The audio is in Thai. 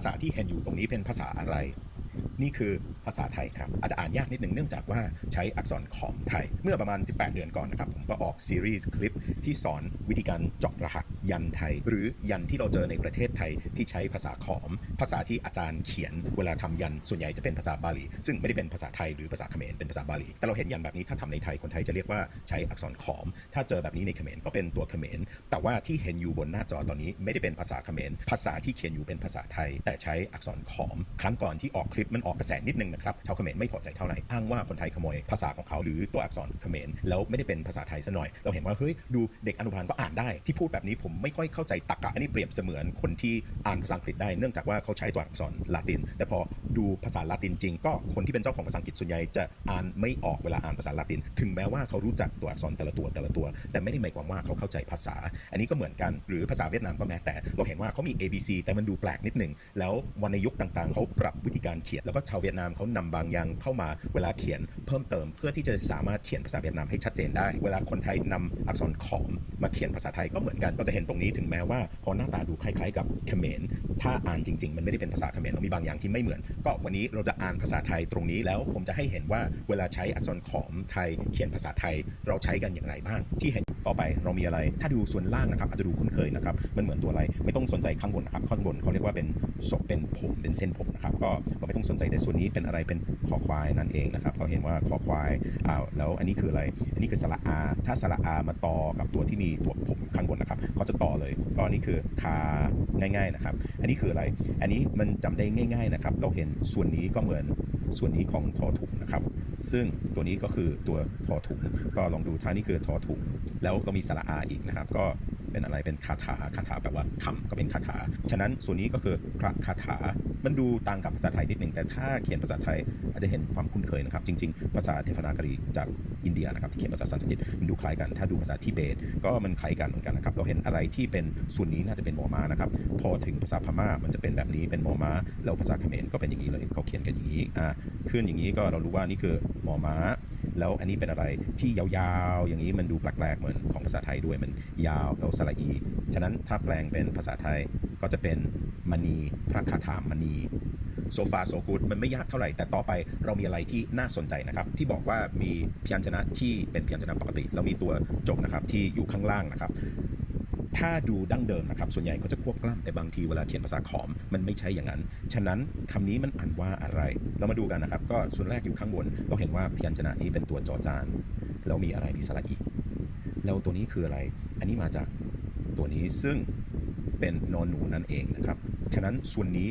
ภาษาที่เห็นอยู่ตรงนี้เป็นภาษาอะไร นี่คือภาษาไทยครับอาจจะอ่านยากนิดหนึ่งเนื่องจากว่าใช้อักษรขอมไทย เมื่อประมาณ 18 เดือนก่อนนะครับ ผมก็ออกซีรีส์คลิปที่สอนวิธีการเจาะรหัสยันไทย หรือยันที่เราเจอในประเทศไทยที่ใช้ภาษาขอม ภาษาที่อาจารย์เขียนเวลาทำยันส่วนใหญ่จะเป็นภาษาบาลี ซึ่งไม่ได้เป็นภาษาไทยหรือภาษาเขมรเป็นภาษาบาลี แต่เราเห็นยันแบบนี้ถ้าทำในไทยคนไทยจะเรียกว่าใช้อักษรขอม ถ้าเจอแบบนี้ในเขมรก็เป็นตัวเขมร แต่ว่าที่เห็นอยู่บนหน้าจอตอนนี้ไม่ได้เป็นภาษาเขมร ภาษาที่เขียนอยู่เป็นภาษาไทย แต่ใช้อักษรขอม ครั้งก่อนที่ออกคลิปมันออกกระแสนิดนึงนะครับชาวเขมรไม่พอใจเท่าไหร่อ้างว่าคนไทยขโมยภาษาของเขาหรือตัวอักษรเขมรแล้วไม่ได้เป็นภาษาไทยซะหน่อย เราเห็นว่าเฮ้ยดูเด็กอนุบาลก็อ่านได้ที่พูดแบบนี้ผมไม่ค่อยเข้าใจตรรกะอันนี้เปรียบเสมือนคนที่อ่านภาษาอังกฤษได้เนื่องจากว่าเขาใช้ตัวอักษรลาติน แต่พอดูภาษาลาตินจริง ก็คนที่เป็นเจ้าของภาษาอังกฤษส่วนใหญ่จะอ่านไม่ออกเวลาอ่านภาษาลาติน ถึงแม้ว่าเขารู้จักตัวอักษรแต่ละตัวแต่ละตัว แต่ไม่ได้หมายความว่าเขาเข้าใจภาษา อันนี้ก็เหมือนกันหรือภาษาเวียดนามก็แม้แต่เราเห็นว่าเขามี A B C แต่มันดูแปลกนิดหนึ่งแล้ววรรณยุกต์ต่างๆ เขาปรับวิธีการเขียนแล้วก็ชาวเวียดนามเขานำบางอย่างเข้ามาเวลาเขียนเพิ่มเติม เพื่อที่จะสามารถเขียนภาษาเวียดนามให้ชัดเจนได้ เวลาคนไทยนำอักษรขอมมาเขียนภาษาไทยก็เหมือนกันเราจะเห็นตรงนี้ถึงแม้ว่าพอหน้าตาดูคล้ายๆ กับเขมรถ้าอ่านจริง ๆ มันไม่ได้เป็นภาษาเขมรเรามีบางอย่างที่ไม่เหมือน ก็วันนี้เราจะอ่านภาษาไทยตรงนี้แล้วผมจะให้เห็นว่าเวลาใช้อักษรขอมไทยเขียนภาษาไทยเราใช้กันอย่างไรบ้าง ที่เห็นต่อไปเรามีอะไร ถ้าดูส่วนล่างนะครับอาจจะดูคุ้นเคยนะครับมันเหมือนตัวอะไรไม่ต้องสนใจข้างบนนะครับข้างบนเขาเรียกว่าเป็นศพเป็นผมเป็นเส้นผมนะครับก็เราไม่ต้องสนใจแต่ส่วนนี้เป็นอะไรเป็นคอควายนั่นเองนะครับเราเห็นว่าคอควายอ้าวแล้วอันนี้คืออะไร อันนี้คือสระอาถ้าสระอามาต่อกับตัวที่มีตัวผมข้างบนนะครับเขาจะต่อเลยก็อันนี้คือคาง่ายๆนะครับ อันนี้คืออะไร อันนี้มันจำได้ง่าย ๆนะครับ เราเห็นส่วนนี้ก็เหมือนส่วนนี้ของทอถุงนะครับ ซึ่งตัวนี้ก็คือตัวทอถุง ก็ลองดูท่านี่คือทอถุง แล้วก็มีสระอาอีกนะครับ ก็ เป็นอะไรเป็นคาถาคาถาแปลว่าคำก็เป็นคาถา ฉะนั้นส่วนนี้ก็คือพระคาถา มันดูต่างกับภาษาไทยนิดหนึ่งแต่ถ้าเขียนภาษาไทยอาจจะเห็นความคุ้นเคยนะครับ จริง ๆ ภาษาเทพนากรีจากอินเดียนะครับที่เขียนภาษาสันสกฤตมันดูคล้ายกัน ถ้าดูภาษาทิเบต ก็มันคล้ายกันเหมือนกันนะครับเราเห็นอะไรที่เป็นส่วนนี้น่าจะเป็นมอม้านะครับพอถึงภาษาพม่ามันจะเป็นแบบนี้เป็นมอม้าแล้วภาษาเขมรก็เป็นอย่างนี้เลยเขาเขียนกันอย่างนี้อ่าขึ้นอย่างนี้ก็เรารู้ว่านี่คือมอม้า แล้วอันนี้เป็นอะไรที่ยาวๆ อย่างนี้มันดูแปลกๆเหมือนของภาษาไทยด้วยมันยาวแล้วสระอี ฉะนั้นถ้าแปลงเป็นภาษาไทยก็จะเป็นมณีพระคาถามณีโซฟาโซกูดมันไม่ยากเท่าไหร่ แต่ต่อไปเรามีอะไรที่น่าสนใจนะครับ ที่บอกว่ามีพยัญชนะที่เป็นพยัญชนะปกติ เรามีตัวจบนะครับที่อยู่ข้างล่างนะครับ ถ้าดูดั้งเดิมนะครับ ส่วนใหญ่เขาจะควบกล้ำแต่บางทีเวลาเขียนภาษาขอมมันไม่ใช่อย่างนั้น ฉะนั้นคำนี้มันอ่านว่าอะไร เรามาดูกันนะครับ ก็ส่วนแรกอยู่ข้างบน เราเห็นว่าพยัญชนะนี้เป็นตัวจอจาน แล้วมีอะไรมีสระอีแล้วตัวนี้คืออะไร อันนี้มาจากตัวนี้ซึ่งเป็นนอนหนูนั่นเองนะครับ ฉะนั้นส่วนนี้